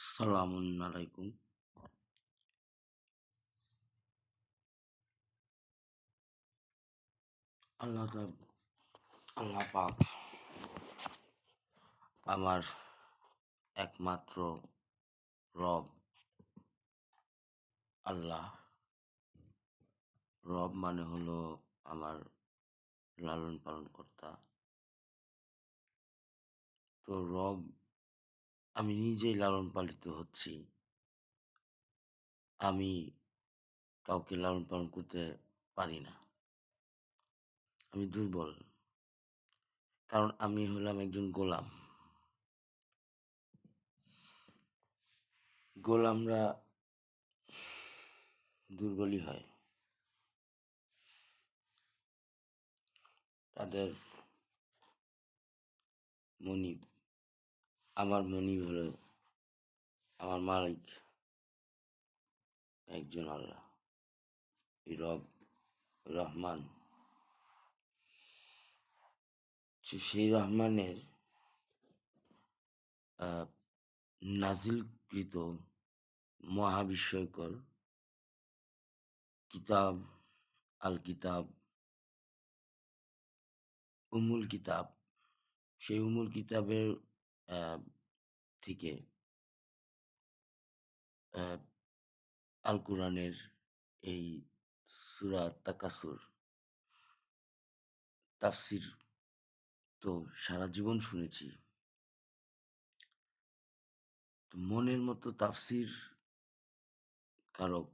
সালামুন আলাইকুম আল্লাহ আল্লাহ পাক আমার একমাত্র রব আল্লাহ রব মানে হলো আমার লালন পালন কর্তা। তো রব আমি নিজেই লালন পালিত হচ্ছি। আমি কাউকে লালন পালন করতে পারি না। আমি দুর্বল। কারণ আমি হলাম একজন গোলাম। গোলামরা দুর্বলই হয়। তাদের মনিব আমার মনিব হলো আমার মালিক একজন আল্লাহ রব রহমান। সেই রহমানের নাজিলকৃত মহাবিস্ময়কর কিতাব আল কিতাব উমুল কিতাব। সেই উমুল কিতাবের থেকে আল কোরআনের এই সুরা তাকাসুর তাফসির তো সারা জীবন শুনেছি। মনের মতো তাফসির কারক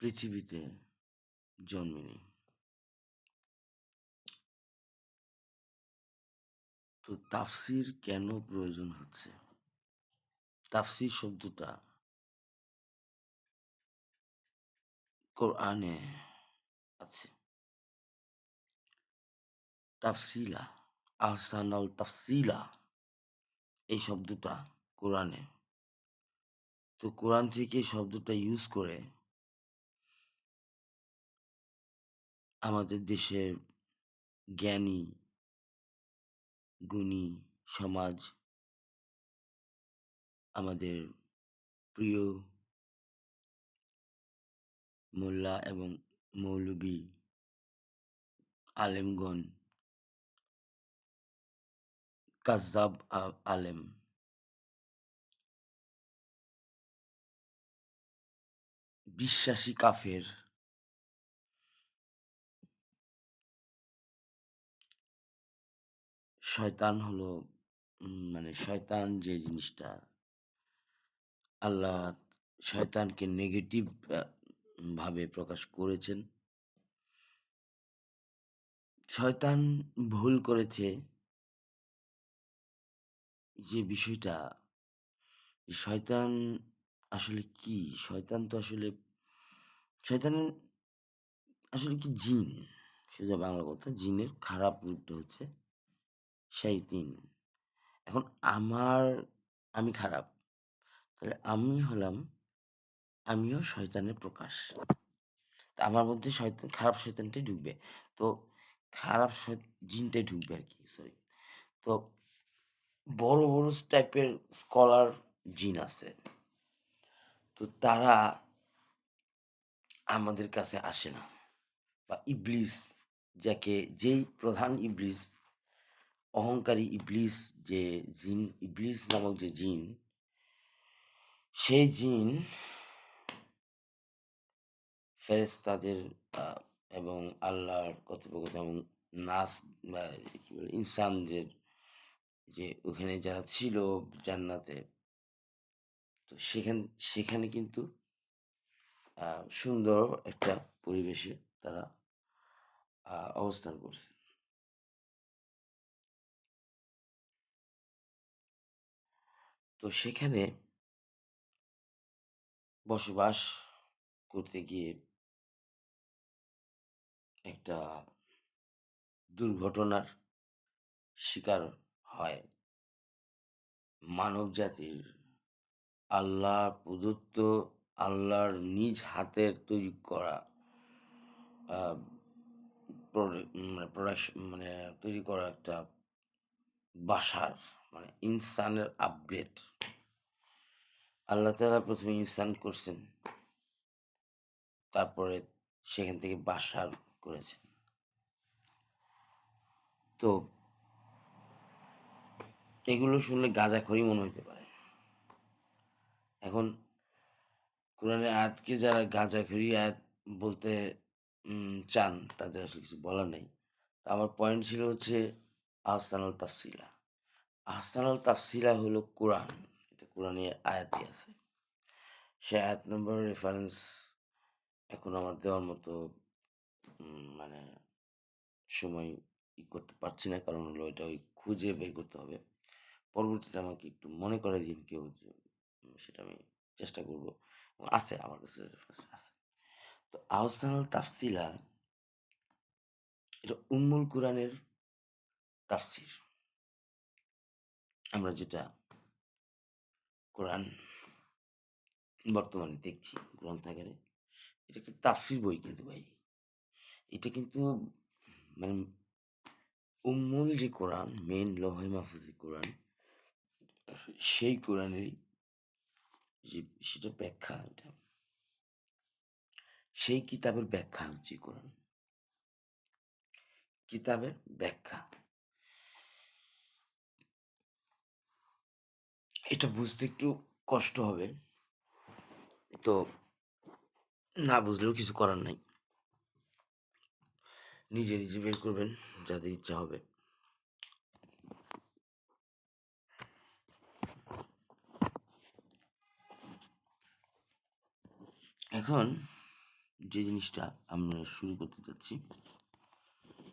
পৃথিবীতে জন্মেনি তো তাফসির কেন প্রয়োজন হচ্ছে? তাফসির শব্দটা কোরআনে আছে। তাফসিলা, আহসানাল তাফসিলা, এই শব্দটা কোরআনে। তো কোরআন থেকে শব্দটা ইউজ করে আমাদের দেশের জ্ঞানী গুণী সমাজ আমাদের প্রিয় মোল্লা এবং মৌলবী আলেমগণ। কাজাব আলেম। বিশ্বাসী কাফের। শয়তান হলো মানে শয়তান যে জিনিসটা, আল্লাহ শয়তানকে নেগেটিভ ভাবে প্রকাশ করেছেন। শয়তান ভুল করেছে যে বিষয়টা শয়তান আসলে কি? শয়তান তো আসলে শয়তান আসলে কি জিন? সোজা বাংলা কথা জিনের খারাপ রূপটা হচ্ছে শাইতিন এখন আমার, আমি খারাপ। তাহলে আমি হলাম, আমিও শয়তানের প্রকাশ। তা আমার মধ্যে শয়তান, খারাপ শয়তানটাই ঢুকবে। তো খারাপ জিনটাই ঢুকবে আর কি সরি তো বড় বড় টাইপের স্কলার জিন আছে। তো তারা আমাদের কাছে আসে না। বা ইবলিস, যাকে, যেই প্রধান ইবলিস অহংকারী ইবলিস যে জিন, ইবলিস নামক যে জিন, সেই জিন ফেরেস্তাদের এবং আল্লাহর কথোপকথন এবং নাস, বা, কি বলে, ইনসানদের যে ওখানে যারা ছিল জান্নাতে, তো সেখান, সেখানে কিন্তু সুন্দর একটা পরিবেশে তারা অবস্থান করছে। তো সেখানে বসবাস করতে গিয়ে একটা দুর্ঘটনার শিকার হয়। মানব জাতির আল্লাহ প্রদত্ত, আল্লাহর নিজ হাতের তৈরি করা মানে প্রোডাকশন মানে তৈরি করা একটা বাসার মানে ইনসানের আপগ্রেড আল্লাহ তালা প্রথমে ইনসান করছেন। তারপরে সেখান থেকে বাশার করেছেন। তো এগুলো শুনলে গাঁজাখড়ি মনে হইতে পারে। এখন কোরআনের আয়াতকে যারা গাঁজাখড়ি আয়াত বলতে চান, তাদের আসলে কিছু বলার নেই। আমার পয়েন্ট ছিল হচ্ছে আহসানুল তাফসিলা। আহসানুল তাফসিলা হলো কোরআন। এটা কোরআনের আয়াতই আছে। সে আয়াত নম্বর রেফারেন্স এখন আমার দেওয়ার মতো মানে সময় ই করতে পারছি না। কারণ হলো এটা ওই খুঁজে বের করতে হবে। পরবর্তীতে আমাকে একটু মনে করাই দিন কেউ সেটা আমি চেষ্টা করব। আছে, আমার কাছে আছে। তো আহসানাল তাফসিলা, এটা উম্মুল কোরআনের তাফসির। আমরা যেটা কোরআন বর্তমানে দেখছি গ্রন্থাগারে, এটা একটা তাফসির বই কিন্তু ভাই। এটা কিন্তু মানে উম্মুল যে কোরআন, মেইন লৌহে মাহফুজের কোরআন, সেই কোরআনেরই যে সেটা ব্যাখ্যা এটা। সেই কিতাবের ব্যাখ্যা হচ্ছে কোরআন। কিতাবের ব্যাখ্যা। এটা বুঝতে একটু কষ্ট হবে। তো না বুঝলেও কিছু করার নাই। নিজে, নিজে বের করবেন যাদের ইচ্ছা হবে। এখন যে জিনিসটা আমরা শুরু করতে যাচ্ছি,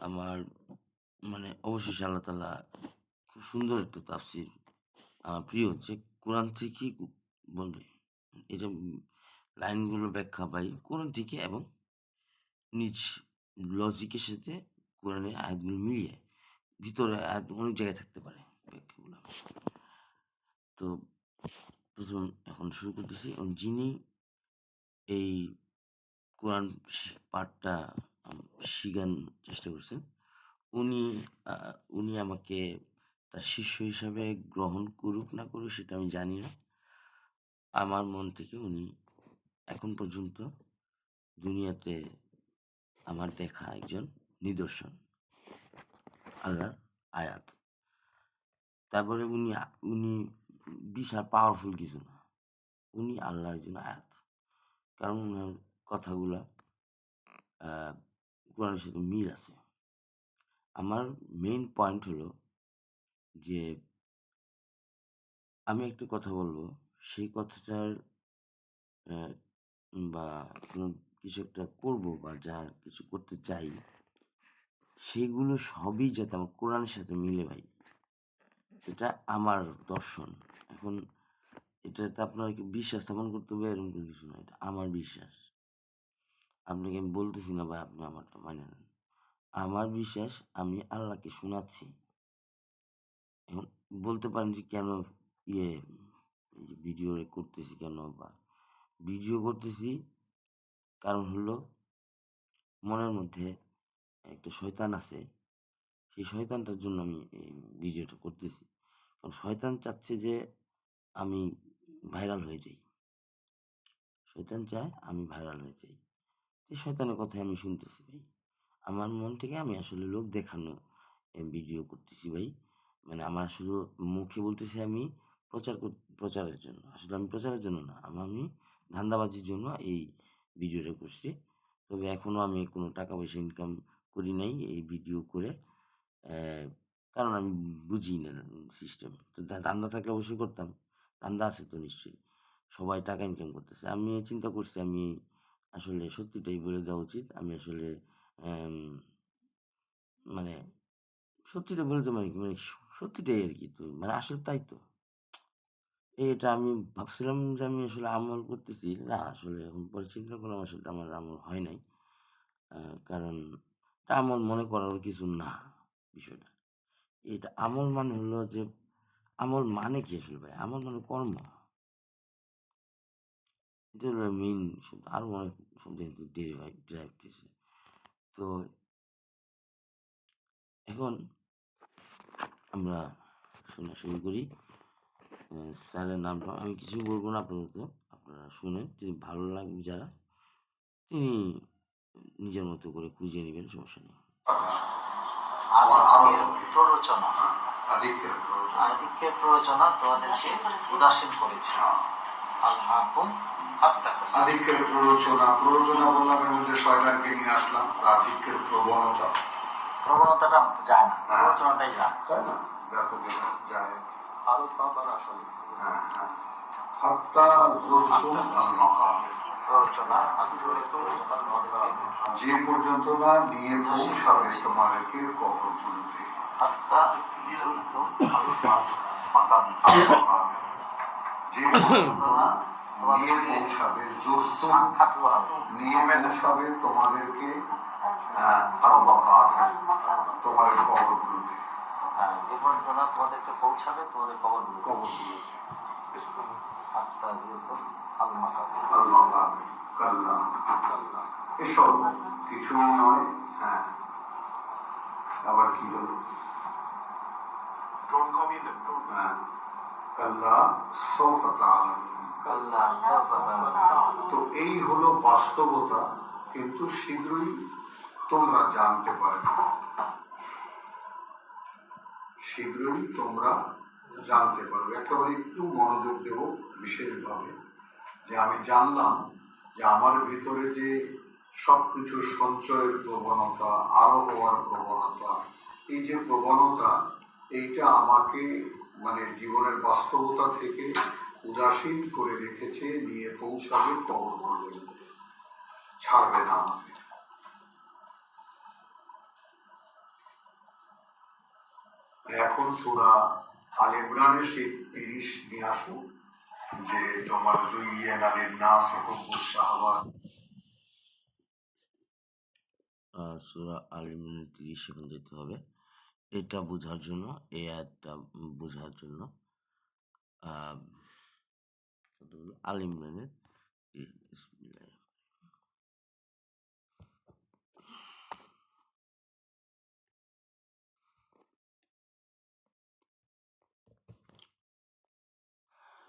আমার মানে অবশেষে আল্লাহ তাআলা খুব সুন্দর একটা তাফসির প্রিয় হচ্ছে কোরআন থেকে বলবে। এটা উম লাইনগুলোর ব্যাখ্যা পাই কোরআন থেকে এবং নিজ লজিকের সাথে কোরআনের আয়াতগুলো মিলিয়ে ভিতরে আয়াত অনেক জায়গায় থাকতে পারে ব্যাখ্যাগুলো। তো প্রথম এখন শুরু করতেছি এবং যিনি এই কোরআন পাঠটা শিখান চেষ্টা করছেন, উনি উনি আমাকে তার শিষ্য হিসাবে গ্রহণ করুক না করুক সেটা আমি জানি না। আমার মন থেকে উনি এখন পর্যন্ত দুনিয়াতে আমার দেখা একজন নিদর্শন। আল্লাহর আয়াত। তারপরে উনি উনি বিশাল পাওয়ারফুল কিছু না। উনি আল্লাহর একজন আয়াত। কারণ উনার কথাগুলা কোরআনের সাথে মিল আছে। আমার মেইন পয়েন্ট হলো যে আমি একটা কথা বলব সেই কথাটার বা কোনো কিছু একটা করব বা যা কিছু করতে চাই, সেগুলো সবই যাতে আমার কোরআনের সাথে মিলে ভাই। এটা আমার দর্শন। এখন এটা এটাতে আপনাকে বিশ্বাস স্থাপন করতে হবে এরকম কোনো কিছু না। এটা আমার বিশ্বাস। আপনাকে আমি বলতেছি না ভাই আপনি আমারটা মাইনা নেন। আমার বিশ্বাস আমি আল্লাহকে শোনাচ্ছি। এখন বলতে পারেন যে কেন ইয়ে ভিডিও করতেছি কেন বা ভিডিও করতেছি কারণ হলো মনের মধ্যে একটা শয়তান আছে। সেই শয়তানটার জন্য আমি এই ভিডিওটা করতেছি। কারণ শয়তান চাচ্ছে যে আমি ভাইরাল হয়ে যাই। শয়তান চায় আমি ভাইরাল হয়ে যাই। এই শয়তানের কথাই আমি শুনতেছি ভাই। আমার মন থেকে আমি আসলে লোক দেখানো ভিডিও করতেছি ভাই। মানে আমার শুধু মুখে বলতেছি আমি প্রচার প্রচারের জন্য। আসলে আমি প্রচারের জন্য না। আমা ধান্দাবাজির জন্য এই ভিডিওটা করছি। তবে এখনও আমি কোনো টাকা পয়সা ইনকাম করি নাই এই ভিডিও করে। কারণ আমি বুঝি না সিস্টেম। তো ধান্দা থাকলে অবশ্যই করতাম। ধান্দা আছে তো নিশ্চয়ই। সবাই টাকা ইনকাম করতেছে। আমি চিন্তা করছি আমি আসলে সত্যিটাই বলে দেওয়া উচিত। আমি আসলে মানে সত্যিটা বলে মানে মানে স আর কি তো মানে আসলে তাই তো। এটা আমি ভাবছিলাম যে আমি আসলে আমল করতেছি। না, আসলে এখন পরে চিন্তা করলাম, আসলে আমার আমল হয় নাই। কারণ এটা আমল মনে করার কিছু না বিষয়টা। এটা আমল মানে হলো যে, আমল মানে কি আসলে ভাই? আমল মানে কর্ম। এটা মেইন শব্দ। আরও অনেক শব্দ ডেরিভাইভ ডেরাইভ হইছে। তো এখন আমরা শোনা শুরু করি। স্যারের নামটা আমি কিছু বলব না আপাতত। আপনারা শুনেন তিনি ভালো লাগবে যারা তিনি নিজের মতো করে খুঁজে নেবেন সমস্যা নেই। আধিক্যের প্ররোচনা তোমাদেরকে উদাসীন করেছে। আল্লাহকুম হাত্তাকাসা আধিক্যের প্ররোচনা প্ররোচনা বললাম এর মধ্যে শয়তানকে নিয়ে আসলাম আধিক্যের প্রবণতা। প্রবণতাটা যায় না যায় তাই না? দেখো যায়। আরও পাবার আসলে হ্যাঁ হ্যাঁ। হাত্তা জুরতুম আল মাকাবির যে পর্যন্ত না নিয়ে পৌঁছাবে তোমাদেরকে মাকাবির মাকাবির। যে পর্যন্ত না নিয়ে পৌঁছাবে নিয়ে পৌঁছাবে তোমাদেরকে তোমাদের কবরগুলোতে তোমাদেরকে পৌঁছাবে তোমাদের কবরগুলো কবরগুলোতে কাল্লা এসব কিছুই নয় হ্যাঁ। আবার কি হলো? সৌফা তাআলামুন তো এই হলো বাস্তবতা কিন্তু শীঘ্রই তোমরা জানতে পারবে। শীঘ্রই তোমরা জানতে পারবে। একেবারে একটু মনোযোগ দেব বিশেষভাবে যে আমি জানলাম যে আমার ভিতরে যে সবকিছু সঞ্চয়ের প্রবণতা আরও হওয়ার প্রবণতা এই যে প্রবণতা এইটা আমাকে মানে জীবনের বাস্তবতা থেকে উদাসীন করে রেখেছে নিয়ে পৌঁছাবে কবর পর্যন্ত ছাড়বে না এখন সুরা আল সেই তিরিশ নিয়ে আসো যে তোমার জুইয়ে নারীর না শাহওয়াত আহ, সূরা আল তিরিশ সেকেন্ড যেতে হবে। এটা বোঝার জন্য এই আয়াতটা বোঝার জন্য? আল ইমরানের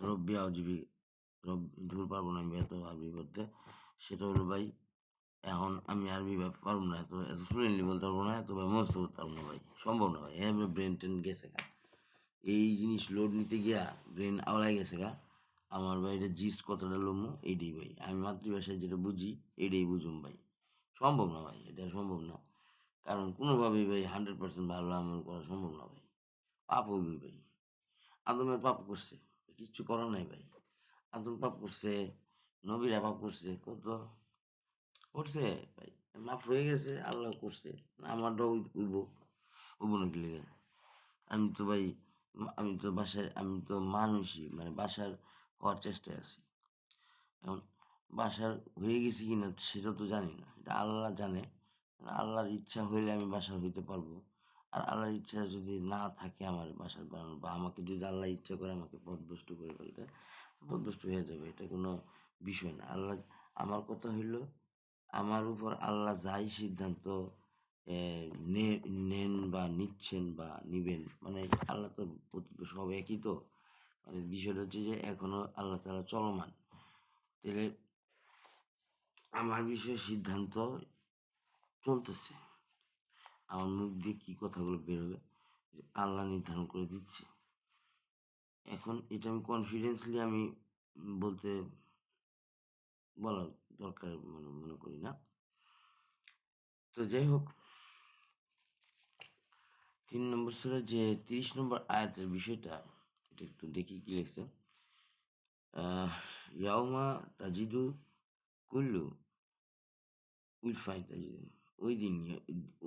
রব্বি আউজিবি রব ধুর পারব না আমি এত আরবি করতে সেটা হলো ভাই এখন আমি আরবি ভাই পারব না, এত এত ফ্লুয়েন্টলি বলতে পারব না, এত ভাই মস্ত করতে পারব না ভাই, সম্ভব না ভাই হ্যাঁ ব্রেন টেন গেছে গা। এই জিনিস লোড নিতে গিয়া ব্রেন আওলাই গেছে গা। আমার ভাই এটা জিস্ট কতটা লমু, এইটাই ভাই, আমি মাতৃভাষায় যেটা বুঝি, এইটাই বুঝুম ভাই। সম্ভব না ভাই, এটা সম্ভব না। কারণ কোনোভাবেই ভাই হান্ড্রেড পার্সেন্ট ভালো আমল করা সম্ভব না ভাই। পাপ হবি ভাই। আদমের পাপ করছে, কিচ্ছু করার নাই ভাই। আদম পাপ করছে, নবীরা পাপ করছে, কত করছে? ভাই, মাফ হয়ে গেছে, আল্লাহ করছে। আমারটাও উইব উইব নাকি লেগে? আমি তো ভাই, আমি তো বাসায়, আমি তো মানুষই মানে বাসার হওয়ার চেষ্টায় আছি। এখন বাসার হয়ে গেছি কি না সেটা তো জানি না। এটা আল্লাহ জানে। আল্লাহর ইচ্ছা হইলে আমি বাসার হইতে পারব। আর আল্লাহর ইচ্ছা যদি না থাকে আমার বাসার বানানো বা আমাকে যদি আল্লাহ ইচ্ছা করে আমাকে পথভ্রষ্ট করে ফেলতে, পথভ্রষ্ট হয়ে যাবে, এটা কোনো বিষয় না। আল্লাহ, আমার কথা হইল আমার উপর আল্লাহ যাই সিদ্ধান্ত নেন বা নিচ্ছেন বা নিবেন মানে আল্লাহ তো সব একই তো। মানে বিষয়টা হচ্ছে যে এখনও আল্লাহ তালা চলমান। তাহলে আমার বিষয়ে সিদ্ধান্ত চলতেছে। আমার মুখ দিয়ে কী কথাগুলো বেরোবে আল্লাহ নির্ধারণ করে দিচ্ছে। এখন এটা আমি কনফিডেন্সলি আমি বলতে বলার দরকার মনে মনে করি না। তো যাই হোক তিন নম্বর সুরা যে তিরিশ নম্বর আয়াতের বিষয়টা, এটা একটু দেখি কি লিখছে। ইয়াউমা তাজিদু কুল্লু উইল ফাইন তাজিদু ওই দিন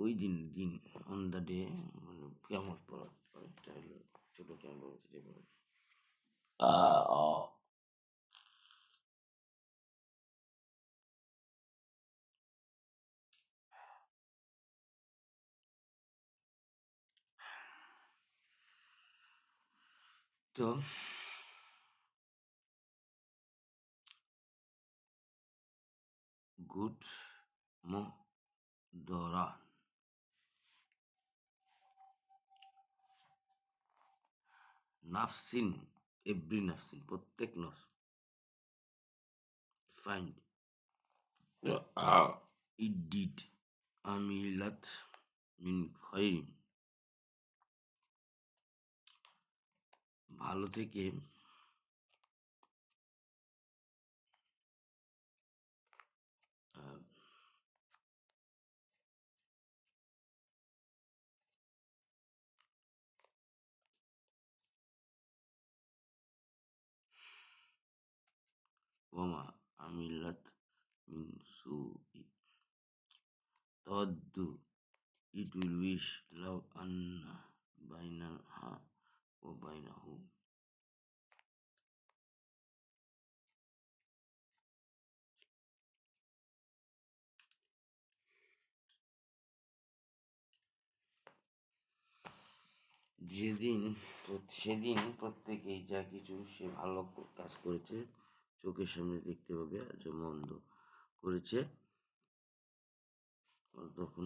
ওই দিন দিন অন দ্য ডে মানে কেমন পড়া এটা হলো ছোট কেমন যেটা তো গুড দরা নাফসিন এভরি নাফসিন প্রত্যেক নফস। ফাইন্ড। ইট ডিড আমিলাত মিন খৈরিন। ভালো থেকে তদ্দু ইট উইল উইশ লাভ আন্না বাইনাল bainahu যেদিন সেদিন প্রত্যেকেই যা কিছু সে ভালো কাজ করেছে, চোখের সামনে দেখতে পাবে আর যে মন্দ করেছে। তখন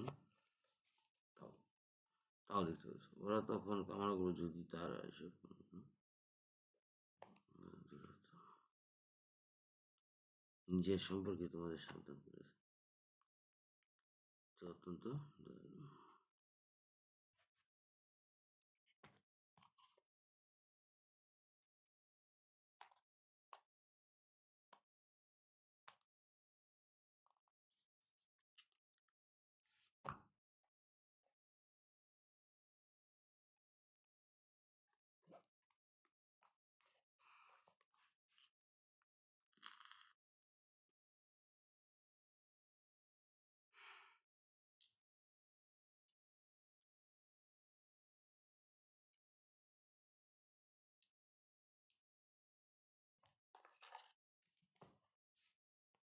দেখতে পাবে ওরা তখন কামনা করবে যদি তারা এসে নিজের সম্পর্কে তোমাদের সাবধান করেছে অত্যন্ত